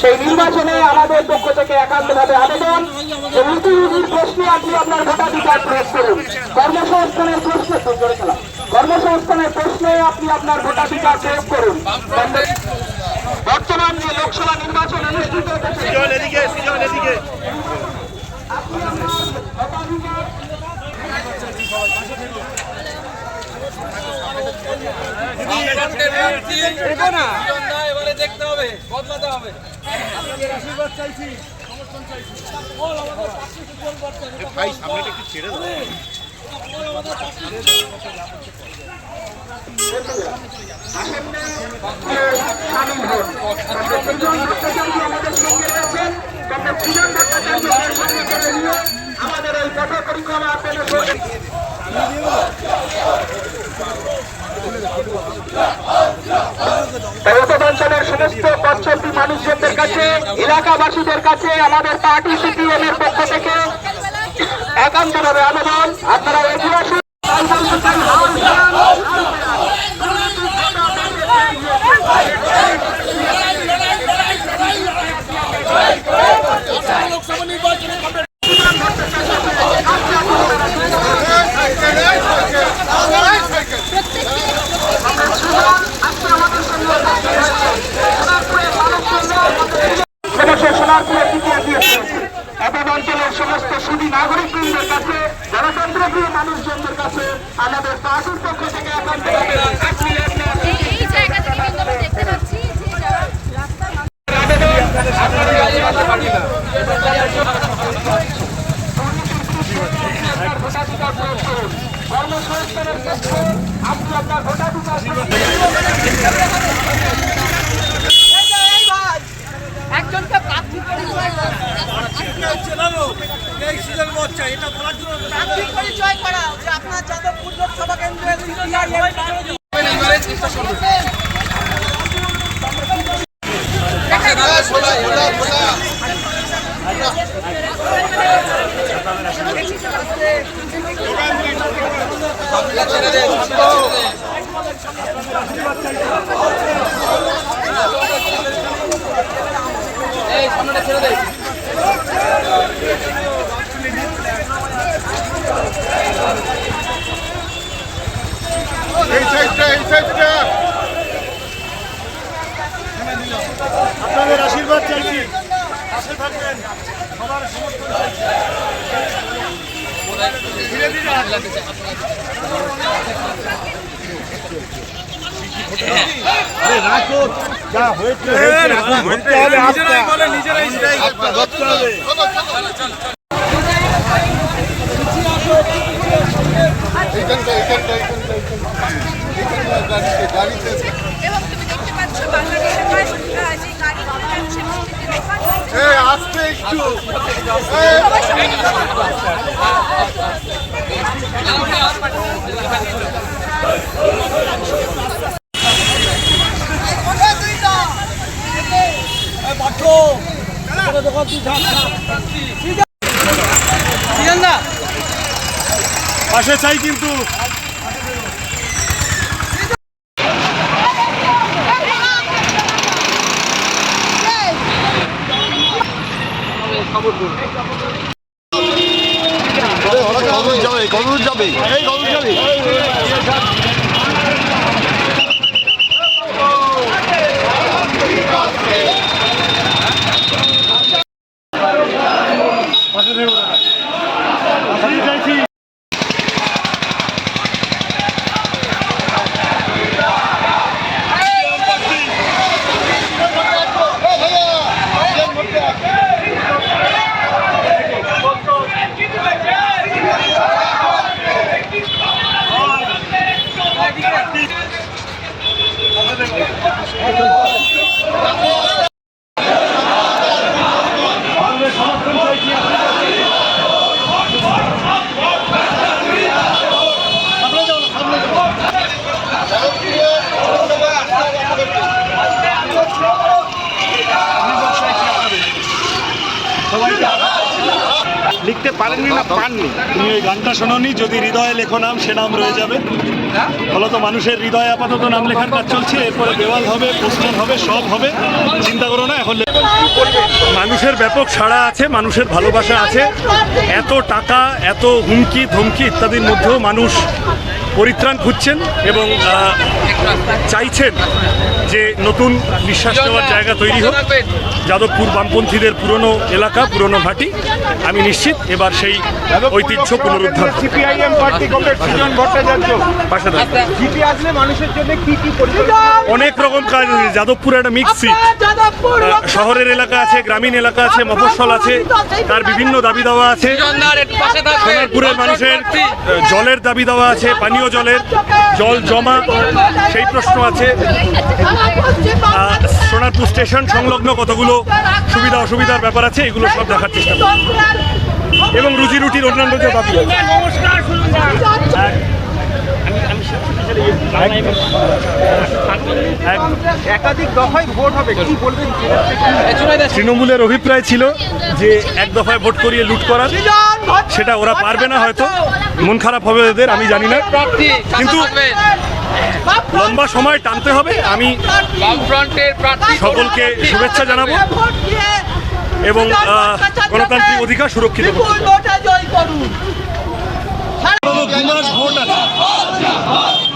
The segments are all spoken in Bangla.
সেই নির্বাচনে আমাদের পক্ষ থেকে একান্তভাবে আবেদন। যে উঁচু প্রশ্নে আপনি আপনার ভোটাধিকার প্রয়োগ করুন। কর্মসংস্থানের প্রশ্নে কর্মসংস্থানের প্রশ্নে আপনি আপনার ভোটাধিকার প্রয়োগ করুন। বর্তমান যে লোকসভা নির্বাচন অনুষ্ঠিত হচ্ছে এবারে দেখতে হবে বদলাতে হবে ভাই সামনেটা একটু ছেড়ে দাও আমাদের এই পথ পরিক্রমা আপনাদের সঙ্গে সমস্ত পথচলতি মানুষজনদের কাছে, এলাকাবাসীদের কাছে, আমাদের পার্টি সিপিএম পক্ষ থেকে একান্তভাবে আবেদন আপনারা এগিয়ে সমস্যা সোনারপুরের দিকে এগিয়ে অঞ্চলের সমস্ত সুদী নাগরিকবৃন্দের কাছে গণতন্ত্রপ্রিয় মানুষজনদের কাছে আমাদের পার্টির পক্ষ থেকে কর্মসংস্থানের ক্ষেত্রে আপনি আপনার ভোটাধিকার প্রয়োগ একজনকে প্রার্থী পরিচয় এই এটা বলার জন্য প্রাথমিক পরিচয় করা যে আপনার যাদবপুর লোকসভা কেন্দ্রের এই আপনাদের আশীর্বাদ চাইছি পাশে থাকবেন সবার সমর্থন চাইছি ধীরে ধীরে আরে রাখো যা হয়েছে হয়েছে হবে নিজেরাই বলে নিজেরাই ধরতে হবে এবং তুমি দেখতে পাচ্ছ বাংলাদেশের প্রায় যে গাড়ি সে দোকান আসতে একটু। সবার সঙ্গে পাশে চাই কিন্তু। কদূর যাবে কদূর যাবে। এই কদূর যাবে। লিখতে পারেননি না পাননি? তুমি ওই গানটা শোনোনি যদি হৃদয়ে লেখো নাম সে নাম রয়ে যাবে। ফলত মানুষের হৃদয়ে আপাতত নাম লেখার কাজ চলছে এরপরে দেওয়াল হবে পোস্টার হবে সব হবে চিন্তা করো না এখন মানুষের ব্যাপক সাড়া আছে মানুষের ভালোবাসা আছে। এত টাকা এত হুমকি ধমকি ইত্যাদির মধ্যেও মানুষ পরিত্রাণ খুঁজছেন এবং চাইছেন যে নতুন নিঃশ্বাস নেওয়ার জায়গা তৈরি হোক। যাদবপুর বামপন্থীদের পুরনো এলাকা পুরনো ঘাঁটি আমি নিশ্চিত এবার সেই ঐতিহ্য পুনরুদ্ধার অনেক রকম কাজ আছে। যাদবপুর একটা মিক্স সিট শহরের এলাকা আছে গ্রামীণ এলাকা আছে মফস্বল আছে তার বিভিন্ন দাবি দেওয়া আছে। সোনারপুরের মানুষের জলের দাবি দেওয়া আছে পানীয় জলের। জল জমা সেই প্রশ্ন আছে। সোনারপুর স্টেশন সংলগ্ন কতগুলো সুবিধা, অসুবিধার ব্যাপার আছে, এগুলো সব দেখার চেষ্টা এবং রুজি রুটির অন্যান্য যে দাবি তৃণমূলের অভিপ্রায় ছিল যে এক দফায় ভোট করিয়ে লুট করার। সেটা ওরা পারবে না হয়তো। মন খারাপ হবে এদের আমি জানি না। কিন্তু লম্বা সময় টানতে হবে। আমি সকলকে শুভেচ্ছা জানাব এবং গণতান্ত্রিক অধিকার সুরক্ষিত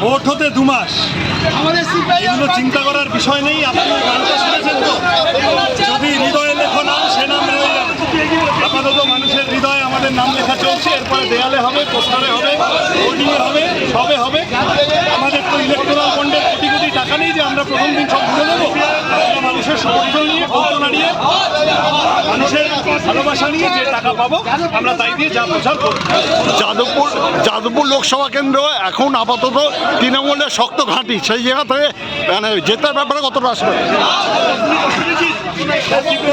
ভোট হতে দু মাস। এগুলো চিন্তা করার বিষয় নেই আপনি গানটা শুনেছেন তো? যদি হৃদয়ে লেখো নাম সে নাম রয়ে যাবে আপাতত মানুষের হৃদয়ে আমাদের নাম লেখা চলছে এরপরে দেয়ালে হবে পোস্টারে হবে হোর্ডিংয়ে হবে, সবে হবে। আমাদের তো ইলেকট্রাল বন্ডের কোটি কোটি টাকা নেই যে আমরা প্রথম দিন সব ঘুরে দেবো মানুষের সমর্থন নিয়ে, ভোট মানুষের ভালোবাসা নিয়ে যে টাকা পাবো আমরা তাই দিয়ে যা প্রচার করব। যাদবপুর যাদবপুর লোকসভা কেন্দ্র এখন আপাতত তৃণমূলের শক্ত ঘাঁটি। সেই জায়গা থেকে মানে জেতার ব্যাপারে কতটা আশাবাদী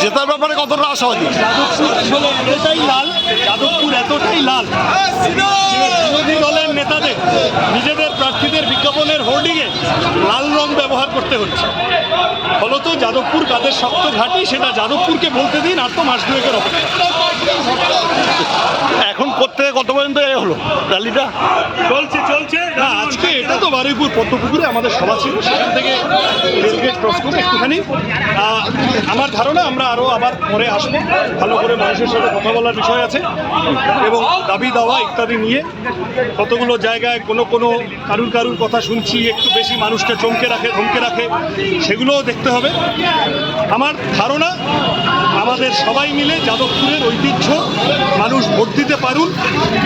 জেতার ব্যাপারে কতটা আশাবাদী এতটাই লাল যাদবপুর এতটাই লাল বিরোধী দলের নেতাদের নিজেদের প্রার্থীদের বিজ্ঞাপনের হোর্ডিংয়ে লাল রং ব্যবহার করতে হচ্ছে। ফলত যাদবপুর কাদের শক্ত ঘাঁটি সেটা যাদবপুরকে বলতে দিন আর তো মাস দুয়েকের এখন করতে কত পর্যন্ত এ হলো? র্যালিটা চলছে চলছে। না আজকে এটা তো বারুইপুর পদ্মপুকুরে আমাদের সভা ছিল সেখান থেকে রেলগেট ক্রস করে একটুখানি। আমার ধারণা আমরা আরও আবার পরে আসব। ভালো করে মানুষের সাথে কথা বলার বিষয় আছে। এবং দাবি দাওয়া ইত্যাদি নিয়ে কতগুলো জায়গায় কোনো কোনো কারুর কারুর কথা শুনছি একটু বেশি মানুষকে চমকে রাখে ধমকে রাখে সেগুলোও দেখতে হবে। আমার ধারণা আমাদের সবাই মিলে যাদবপুরের ঐতিহ্য মানুষ ভোট দিতে পারুন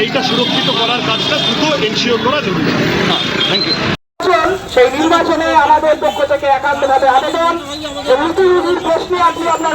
এইটা সুরক্ষিত করার কাজটা দ্রুত এনশিওর করা জরুরি। থ্যাংক ইউ সেই নির্বাচনে আমাদের পক্ষ থেকে একান্তভাবে আবেদন। প্রশ্নে আপনি আপনার